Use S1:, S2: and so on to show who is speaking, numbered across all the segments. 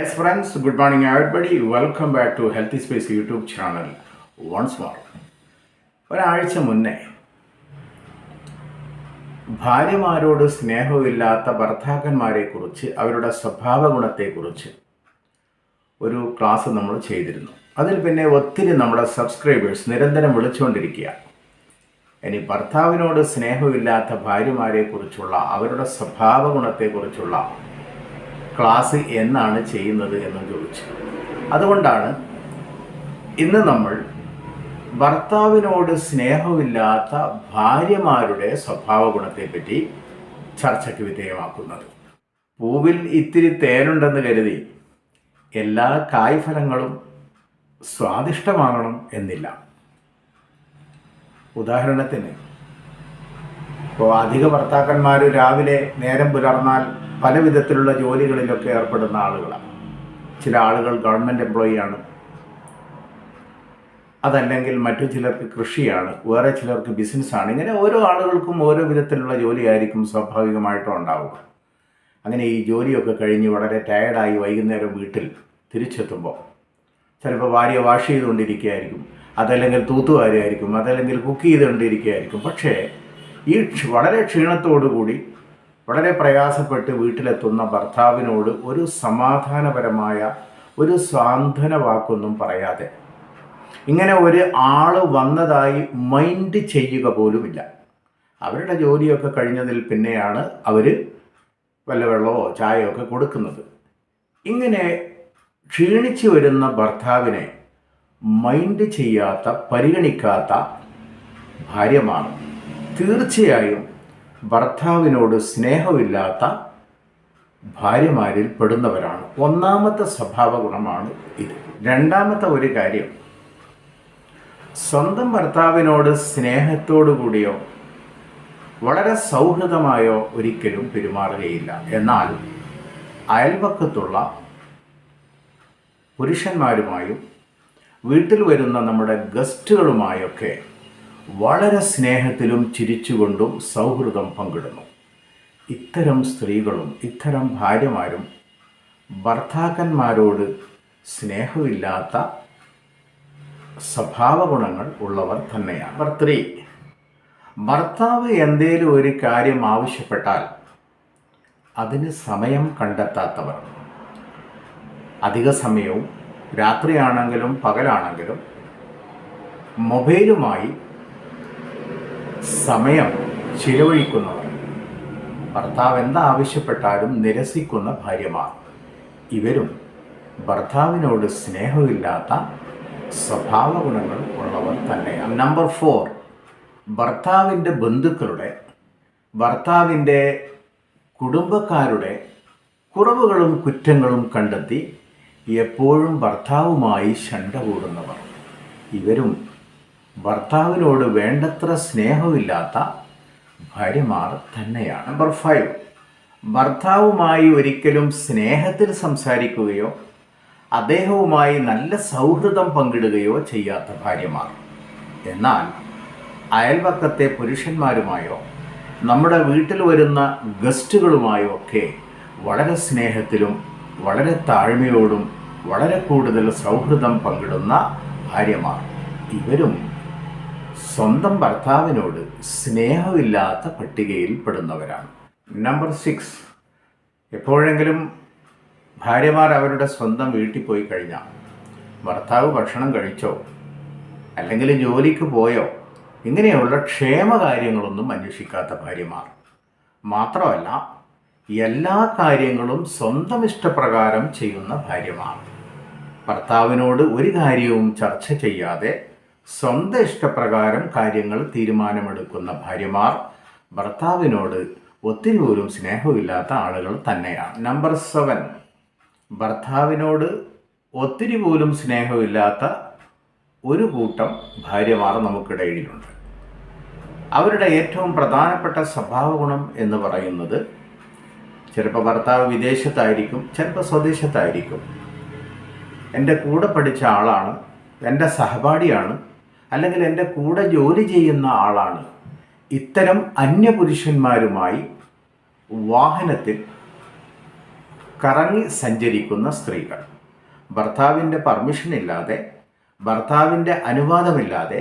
S1: Yes, friends, good morning, everybody. Welcome back to Healthy Space YouTube channel once more. ഒരാഴ്ച മുന്നേ ഭാര്യമാരോട് സ്നേഹമില്ലാത്ത ഭർത്താക്കന്മാരെക്കുറിച്ച് അവരുടെ സ്വഭാവ ഗുണത്തെക്കുറിച്ച് ഒരു ക്ലാസ് നമ്മൾ ചെയ്തിരുന്നു അതിൽ പിന്നെ ഒത്തിരി നമ്മുടെ സബ്സ്ക്രൈബേഴ്സ് നിരന്തരം വിളിച്ചുകൊണ്ടിരിക്കുക ഇനി ഭർത്താവിനോട് സ്നേഹമില്ലാത്ത ഭാര്യമാരെക്കുറിച്ചുള്ള അവരുടെ സ്വഭാവ ഗുണത്തെക്കുറിച്ചുള്ള ക്ലാസ് എന്നാണ് ചെയ്യുന്നത് എന്നും ചോദിച്ചു. അതുകൊണ്ടാണ് ഇന്ന് നമ്മൾ ഭർത്താവിനോട് സ്നേഹമില്ലാത്ത ഭാര്യമാരുടെ സ്വഭാവ ഗുണത്തെപ്പറ്റി ചർച്ചയ്ക്ക് വിധേയമാക്കുന്നത്. പൂവിൽ ഇത്തിരി തേനുണ്ടെന്ന് കരുതി എല്ലാ കായ്ഫലങ്ങളും സ്വാദിഷ്ടമാകണം എന്നില്ല. ഉദാഹരണത്തിന് ഇപ്പോൾ അധിക ഭർത്താക്കന്മാർ രാവിലെ നേരം പുലർന്നാൽ പല വിധത്തിലുള്ള ജോലികളിലൊക്കെ ഏർപ്പെടുന്ന ആളുകളാണ്. ചില ആളുകൾ ഗവൺമെന്റ് എംപ്ലോയി ആണ് അതല്ലെങ്കിൽ മറ്റു ചിലർക്ക് കൃഷിയാണ്. വേറെ ചിലർക്ക് ബിസിനസ്സാണ്. ഇങ്ങനെ ഓരോ ആളുകൾക്കും ഓരോ വിധത്തിലുള്ള ജോലിയായിരിക്കും സ്വാഭാവികമായിട്ടും ഉണ്ടാവുക. അങ്ങനെ ഈ ജോലിയൊക്കെ കഴിഞ്ഞ് വളരെ ടയർഡായി വൈകുന്നേരം വീട്ടിൽ തിരിച്ചെത്തുമ്പോൾ ചിലപ്പോൾ ഭാര്യ വാഷ് ചെയ്തുകൊണ്ടിരിക്കുകയായിരിക്കും. അതല്ലെങ്കിൽ തൂത്തുവാരിയായിരിക്കും അതല്ലെങ്കിൽ കുക്ക് ചെയ്തുകൊണ്ടിരിക്കുകയായിരിക്കും. പക്ഷേ ഈ വളരെ ക്ഷീണത്തോടു കൂടി വളരെ പ്രയാസപ്പെട്ട് വീട്ടിലെത്തുന്ന ഭർത്താവിനോട് ഒരു സമാധാനപരമായ ഒരു സ്വാന്തന വാക്കൊന്നും പറയാതെ. ഇങ്ങനെ ഒരു ആൾ വന്നതായി മൈൻഡ് ചെയ്യുക പോലുമില്ല. അവരുടെ ജോലിയൊക്കെ കഴിഞ്ഞതിൽ പിന്നെയാണ് അവർ വല്ല വെള്ളമോ ചായയോ ഒക്കെ കൊടുക്കുന്നത്. ഇങ്ങനെ ക്ഷീണിച്ചു വരുന്ന ഭർത്താവിനെ മൈൻഡ് ചെയ്യാത്ത പരിഗണിക്കാത്ത ഭാര്യമാണ്. തീർച്ചയായും ഭർത്താവിനോട് സ്നേഹമില്ലാത്ത ഭാര്യമാരിൽ പെടുന്നവരാണ് ഒന്നാമത്തെ സ്വഭാവ ഗുണമാണ് ഇത്. രണ്ടാമത്തെ ഒരു കാര്യം സ്വന്തം ഭർത്താവിനോട് സ്നേഹത്തോടു കൂടിയോ വളരെ സൗഹൃദമായോ ഒരിക്കലും പെരുമാറുകയില്ല. എന്നാൽ അയൽപക്കത്തുള്ള പുരുഷന്മാരുമായും വീട്ടിൽ വരുന്ന നമ്മുടെ ഗസ്റ്റുകളുമായൊക്കെ വളരെ സ്നേഹത്തിലും ചിരിച്ചുകൊണ്ടും സൗഹൃദം പങ്കിടുന്നു. ഇത്തരം സ്ത്രീകളും ഇത്തരം ഭാര്യമാരും ഭർത്താക്കന്മാരോട് സ്നേഹമില്ലാത്ത സ്വഭാവ ഗുണങ്ങൾ ഉള്ളവർ തന്നെയാണ്. Number three. ഭർത്താവ് എന്തേലും ഒരു കാര്യം ആവശ്യപ്പെട്ടാൽ അതിന് സമയം കണ്ടെത്താത്തവർ. അധിക സമയവും രാത്രിയാണെങ്കിലും പകലാണെങ്കിലും മൊബൈലുമായി സമയം ചിലവഴിക്കുന്നവർ ഭർത്താവ് എന്താവശ്യപ്പെട്ടാലും നിരസിക്കുന്ന ഭാര്യമാർ. ഇവരും ഭർത്താവിനോട് സ്നേഹമില്ലാത്ത സ്വഭാവ ഗുണങ്ങൾ ഉള്ളവർ തന്നെയാണ്. നമ്പർ ഫോർ ഭർത്താവിന്റെ ബന്ധുക്കളുടെ ഭർത്താവിന്റെ കുടുംബക്കാരുടെ കുറവുകളും കുറ്റങ്ങളും കണ്ടെത്തി എപ്പോഴും ഭർത്താവുമായി ശണ്ട കൂടുന്നവർ. ഇവരും ഭർത്താവിനോട് വേണ്ടത്ര സ്നേഹമില്ലാത്ത ഭാര്യമാർ തന്നെയാണ് നമ്പർ ഫൈവ്. ഭർത്താവുമായി ഒരിക്കലും സ്നേഹത്തിൽ സംസാരിക്കുകയോ അദ്ദേഹവുമായി നല്ല സൗഹൃദം പങ്കിടുകയോ ചെയ്യാത്ത ഭാര്യമാർ. എന്നാൽ അയൽവക്കത്തെ പുരുഷന്മാരുമായോ നമ്മുടെ വീട്ടിൽ വരുന്ന ഗസ്റ്റുകളുമായോ ഒക്കെ വളരെ സ്നേഹത്തിലും വളരെ താഴ്മയോടും വളരെ കൂടുതൽ സൗഹൃദം പങ്കിടുന്ന ഭാര്യമാർ. ഇവരും സ്വന്തം ഭർത്താവിനോട് സ്നേഹമില്ലാത്ത പട്ടികയിൽ പെടുന്നവരാണ്. നമ്പർ സിക്സ് എപ്പോഴെങ്കിലും ഭാര്യമാർ അവരുടെ സ്വന്തം വീട്ടിൽ പോയി കഴിഞ്ഞാൽ ഭർത്താവ് ഭക്ഷണം കഴിച്ചോ അല്ലെങ്കിൽ ജോലിക്ക് പോയോ ഇങ്ങനെയുള്ള ക്ഷേമകാര്യങ്ങളൊന്നും അന്വേഷിക്കാത്ത ഭാര്യമാർ. മാത്രമല്ല എല്ലാ കാര്യങ്ങളും സ്വന്തം ഇഷ്ടപ്രകാരം ചെയ്യുന്ന ഭാര്യമാർ. ഭർത്താവിനോട് ഒരു കാര്യവും ചർച്ച ചെയ്യാതെ സ്വന്തം ഇഷ്ടപ്രകാരം കാര്യങ്ങൾ തീരുമാനമെടുക്കുന്ന ഭാര്യമാർ ഭർത്താവിനോട് ഒത്തിരി പോലും സ്നേഹമില്ലാത്ത ആളുകൾ തന്നെയാണ്. നമ്പർ സെവൻ ഭർത്താവിനോട് ഒത്തിരി പോലും സ്നേഹമില്ലാത്ത ഒരു കൂട്ടം ഭാര്യമാർ നമുക്കിടയിലുണ്ട്. അവരുടെ ഏറ്റവും പ്രധാനപ്പെട്ട സ്വഭാവ ഗുണം എന്ന് പറയുന്നത് ചിലപ്പോൾ ഭർത്താവ് വിദേശത്തായിരിക്കും ചിലപ്പോൾ സ്വദേശത്തായിരിക്കും. എന്റെ കൂടെ പഠിച്ച ആളാണ് എന്റെ സഹപാഠിയാണ് അല്ലെങ്കിൽ എന്റെ കൂടെ ജോലി ചെയ്യുന്ന ആളാണ്. ഇത്തരം അന്യപുരുഷന്മാരുമായി വാഹനത്തിൽ കറങ്ങി സഞ്ചരിക്കുന്ന സ്ത്രീകൾ. ഭർത്താവിന്റെ പെർമിഷൻ ഇല്ലാതെ ഭർത്താവിന്റെ അനുവാദമില്ലാതെ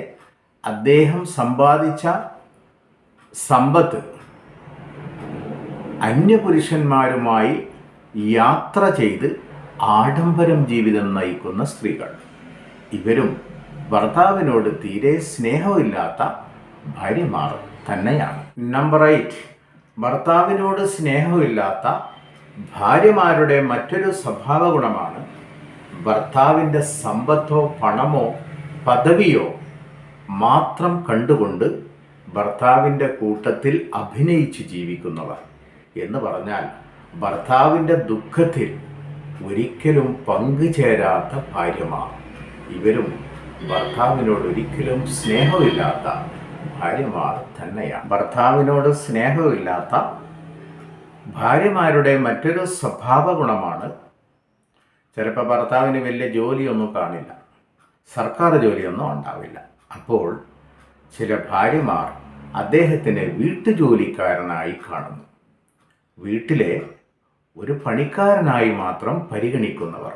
S1: അദ്ദേഹം സമ്പാദിച്ച സമ്പത്ത് അന്യപുരുഷന്മാരുമായി യാത്ര ചെയ്ത് ആഡംബരം ജീവിതം നയിക്കുന്ന സ്ത്രീകൾ. ഇവരും ഭർത്താവിനോട് തീരെ സ്നേഹമില്ലാത്ത ഭാര്യമാർ തന്നെയാണ്. നമ്പർ എയ്റ്റ് ഭർത്താവിനോട് സ്നേഹമില്ലാത്ത ഭാര്യമാരുടെ മറ്റൊരു സ്വഭാവ ഗുണമാണ് ഭർത്താവിന്റെ സമ്പത്തോ പണമോ പദവിയോ മാത്രം കണ്ടുകൊണ്ട് ഭർത്താവിന്റെ കൂട്ടത്തിൽ അഭിനയിച്ച് ജീവിക്കുന്നവർ. എന്ന് പറഞ്ഞാൽ ഭർത്താവിന്റെ ദുഃഖത്തിൽ ഒരിക്കലും പങ്കുചേരാത്ത ഭാര്യമാർ. ഇവരും ഭർത്താവിനോട് ഒരിക്കലും സ്നേഹമില്ലാത്ത ഭാര്യമാർ തന്നെയാണ്. ഭർത്താവിനോട് സ്നേഹമില്ലാത്ത ഭാര്യമാരുടെ മറ്റൊരു സ്വഭാവ ഗുണമാണ് ചിലപ്പോൾ ഭർത്താവിന് വലിയ ജോലിയൊന്നും കാണില്ല. സർക്കാർ ജോലിയൊന്നും ഉണ്ടാവില്ല. അപ്പോൾ ചില ഭാര്യമാർ അദ്ദേഹത്തിനെ വീട്ടുജോലിക്കാരനായി കാണുന്നു. വീട്ടിലെ ഒരു പണിക്കാരനായി മാത്രം പരിഗണിക്കുന്നവർ.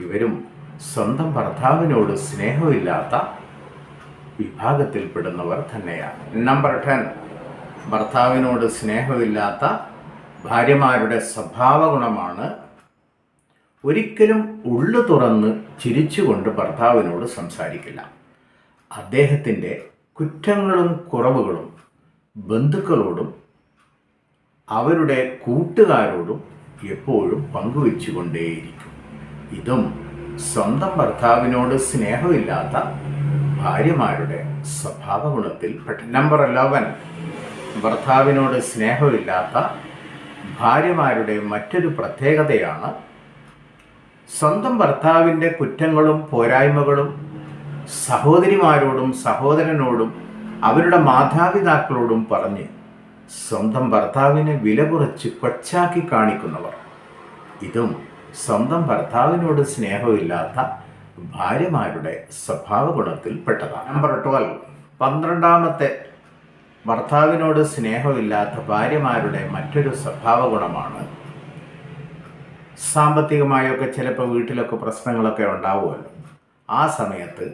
S1: ഇവരും സ്വന്തം ഭർത്താവിനോട് സ്നേഹമില്ലാത്ത വിഭാഗത്തിൽപ്പെടുന്നവർ തന്നെയാണ്. നമ്പർ ടെൻ ഭർത്താവിനോട് സ്നേഹമില്ലാത്ത ഭാര്യമാരുടെ സ്വഭാവ ഗുണമാണ് ഒരിക്കലും ഉള്ളു തുറന്ന് ചിരിച്ചുകൊണ്ട് ഭർത്താവിനോട് സംസാരിക്കില്ല. അദ്ദേഹത്തിന്റെ കുറ്റങ്ങളും കുറവുകളും ബന്ധുക്കളോടും അവരുടെ കൂട്ടുകാരോടും എപ്പോഴും പങ്കുവെച്ചുകൊണ്ടേയിരിക്കും. ഇതും സ്വന്തം ഭർത്താവിനോട് സ്നേഹമില്ലാത്ത ഭാര്യമാരുടെ സ്വഭാവ ഗുണത്തിൽ നമ്പർ ഇലവൻ ഭർത്താവിനോട് സ്നേഹമില്ലാത്ത ഭാര്യമാരുടെ മറ്റൊരു പ്രത്യേകതയാണ് സ്വന്തം ഭർത്താവിന്റെ കുറ്റങ്ങളും പോരായ്മകളും സഹോദരിമാരോടും സഹോദരനോടും അവരുടെ മാതാപിതാക്കളോടും പറഞ്ഞ് സ്വന്തം ഭർത്താവിനെ വില കുറച്ച് കൊച്ചാക്കി കാണിക്കുന്നവർ. ഇതും സ്വന്തം ഭർത്താവിനോട് സ്നേഹമില്ലാത്ത ഭാര്യമാരുടെ സ്വഭാവ ഗുണത്തിൽ പെട്ടതാണ്. നമ്പർ ട്വൽവ് പന്ത്രണ്ടാമത്തെ ഭർത്താവിനോട് സ്നേഹമില്ലാത്ത ഭാര്യമാരുടെ മറ്റൊരു സ്വഭാവ ഗുണമാണ് സാമ്പത്തികമായൊക്കെ ചിലപ്പോൾ വീട്ടിലൊക്കെ പ്രശ്നങ്ങളൊക്കെ ഉണ്ടാവുമല്ലോ. ആ സമയത്ത്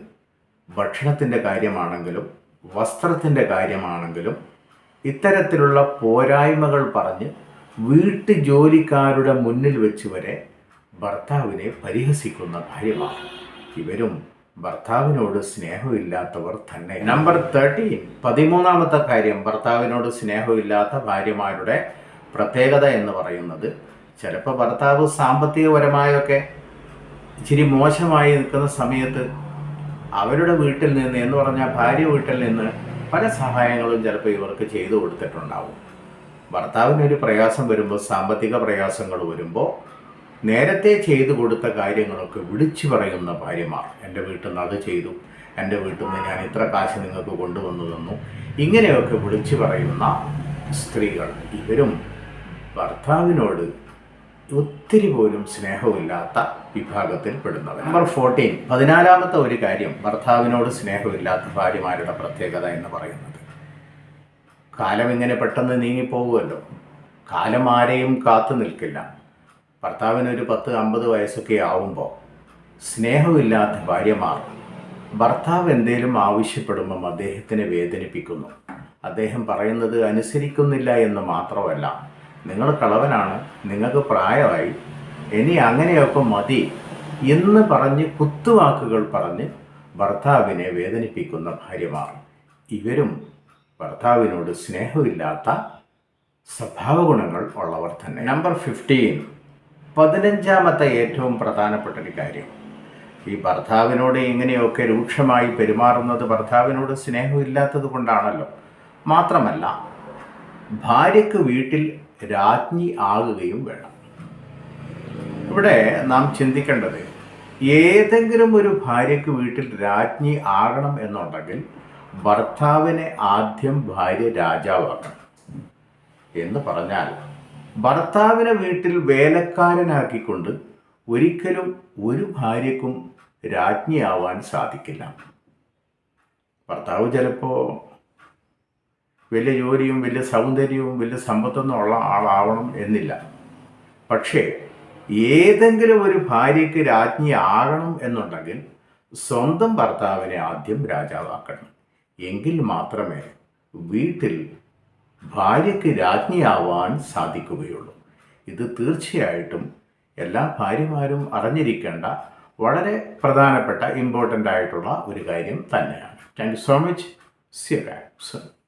S1: ഭക്ഷണത്തിന്റെ കാര്യമാണെങ്കിലും വസ്ത്രത്തിന്റെ കാര്യമാണെങ്കിലും ഇത്തരത്തിലുള്ള പോരായ്മകൾ പറഞ്ഞ് വീട്ടു ജോലിക്കാരുടെ മുന്നിൽ വെച്ച് വരെ ഭർത്താവിനെ പരിഹസിക്കുന്ന ഭാര്യമാർ. ഇവരും ഭർത്താവിനോട് സ്നേഹമില്ലാത്തവർ തന്നെ. നമ്പർ തേർട്ടീൻ പതിമൂന്നാമത്തെ കാര്യം. ഭർത്താവിനോട് സ്നേഹമില്ലാത്ത ഭാര്യമാരുടെ പ്രത്യേകത എന്ന് പറയുന്നത് ചിലപ്പോൾ ഭർത്താവ് സാമ്പത്തികപരമായൊക്കെ ഇച്ചിരി മോശമായി നിൽക്കുന്ന സമയത്ത് അവരുടെ വീട്ടിൽ നിന്ന് എന്ന് പറഞ്ഞാൽ ഭാര്യ വീട്ടിൽ നിന്ന് പല സഹായങ്ങളും ചിലപ്പോൾ ഇവർക്ക് ചെയ്തു കൊടുത്തിട്ടുണ്ടാവും. ഭർത്താവിനൊരു പ്രയാസം വരുമ്പോൾ സാമ്പത്തിക പ്രയാസങ്ങൾ വരുമ്പോൾ നേരത്തെ ചെയ്തു കൊടുത്ത കാര്യങ്ങളൊക്കെ വിളിച്ചു പറയുന്ന ഭാര്യമാർ. എന്റെ വീട്ടിൽ നിന്ന് അത് ചെയ്തു. എന്റെ വീട്ടിൽ നിന്ന് ഞാൻ ഇത്ര കാശ് നിങ്ങൾക്ക് കൊണ്ടുവന്നു തന്നു. ഇങ്ങനെയൊക്കെ വിളിച്ചു പറയുന്ന സ്ത്രീകൾ ഇവരും ഭർത്താവിനോട് ഒത്തിരി പോലും സ്നേഹമില്ലാത്ത വിഭാഗത്തിൽ പെടുന്നത് നമ്പർ ഫോർട്ടീൻ പതിനാലാമത്തെ ഒരു കാര്യം ഭർത്താവിനോട് സ്നേഹമില്ലാത്ത ഭാര്യമാരുടെ പ്രത്യേകത എന്ന് പറയുന്നത്. കാലം ഇങ്ങനെ പെട്ടെന്ന് നീങ്ങിപ്പോകുമല്ലോ കാലം ആരെയും കാത്തു നിൽക്കില്ല. ഭർത്താവിനൊരു പത്ത് അമ്പത് വയസ്സൊക്കെ ആവുമ്പോൾ സ്നേഹമില്ലാത്ത ഭാര്യമാർ ഭർത്താവ് എന്തേലും ആവശ്യപ്പെടുമ്പം അദ്ദേഹത്തിനെ വേദനിപ്പിക്കുന്നു. അദ്ദേഹം പറയുന്നത് അനുസരിക്കുന്നില്ല എന്ന് മാത്രമല്ല നിങ്ങൾ കളവനാണ് നിങ്ങൾക്ക് പ്രായമായി ഇനി അങ്ങനെയൊക്കെ മതി എന്ന് പറഞ്ഞ് കുത്തുവാക്കുകൾ പറഞ്ഞ് ഭർത്താവിനെ വേദനിപ്പിക്കുന്ന ഭാര്യമാർ. ഇവരും ഭർത്താവിനോട് സ്നേഹമില്ലാത്ത സ്വഭാവ ഗുണങ്ങൾ ഉള്ളവർ തന്നെ. നമ്പർ ഫിഫ്റ്റീൻ പതിനഞ്ചാമത്തെ ഏറ്റവും പ്രധാനപ്പെട്ട ഒരു കാര്യം. ഈ ഭർത്താവിനോട് ഇങ്ങനെയൊക്കെ രൂക്ഷമായി പെരുമാറുന്നത് ഭർത്താവിനോട് സ്നേഹമില്ലാത്തത് കൊണ്ടാണല്ലോ. മാത്രമല്ല ഭാര്യക്ക് വീട്ടിൽ രാജ്ഞി ആകുകയും വേണം. ഇവിടെ നാം ചിന്തിക്കേണ്ടത് ഏതെങ്കിലും ഒരു ഭാര്യയ്ക്ക് വീട്ടിൽ രാജ്ഞി ആകണം എന്നുണ്ടെങ്കിൽ ഭർത്താവിനെ ആദ്യം ഭാര്യ രാജാവാക്കണം എന്ന് പറഞ്ഞാൽ ഭർത്താവിനെ വീട്ടിൽ വേലക്കാരനാക്കിക്കൊണ്ട് ഒരിക്കലും ഒരു ഭാര്യക്കും രാജ്ഞിയാവാൻ സാധിക്കില്ല. ഭർത്താവ് ചിലപ്പോൾ വലിയ ജോലിയും വലിയ സൗന്ദര്യവും വലിയ സമ്പത്തൊന്നും ഉള്ള ആളാവണം എന്നില്ല. പക്ഷേ ഏതെങ്കിലും ഒരു ഭാര്യയ്ക്ക് രാജ്ഞി ആകണം എന്നുണ്ടെങ്കിൽ സ്വന്തം ഭർത്താവിനെ ആദ്യം രാജാവാക്കണം. എങ്കിൽ മാത്രമേ വീട്ടിൽ ഭാര്യയ്ക്ക് രാജ്ഞിയാവാൻ സാധിക്കുകയുള്ളൂ. ഇത് തീർച്ചയായിട്ടും എല്ലാ ഭാര്യമാരും അറിഞ്ഞിരിക്കേണ്ട വളരെ പ്രധാനപ്പെട്ട ഇമ്പോർട്ടന്റ് ആയിട്ടുള്ള ഒരു കാര്യം തന്നെയാണ്. Thank you so much see